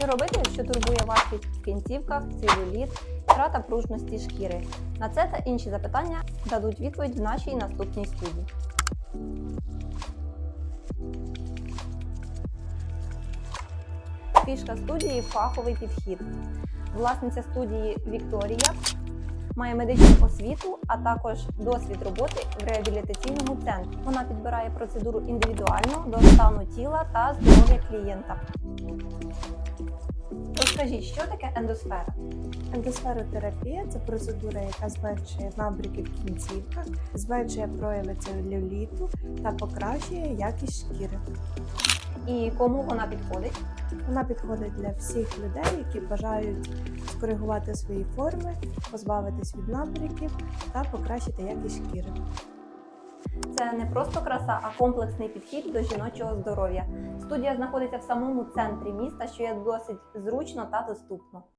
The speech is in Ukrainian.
Що робити, якщо турбує вас в кінцівках, целюліт, втрата пружності шкіри? На це та інші запитання дадуть відповідь в нашій наступній студії. Фішка студії фаховий підхід. Власниця студії Вікторія має медичну освіту, а також досвід роботи в реабілітаційному центрі. Вона підбирає процедуру індивідуально до стану тіла та здоров'я клієнта. Розкажіть, що таке ендосфера? Ендосферотерапія це процедура, яка зменшує набряки в кінцівках, зменшує прояви целюліту та покращує якість шкіри. І кому вона підходить? Вона підходить для всіх людей, які бажають скоригувати свої форми, позбавитись від набряків та покращити якість шкіри. Це не просто краса, а комплексний підхід до жіночого здоров'я. Студія знаходиться в самому центрі міста, що є досить зручно та доступно.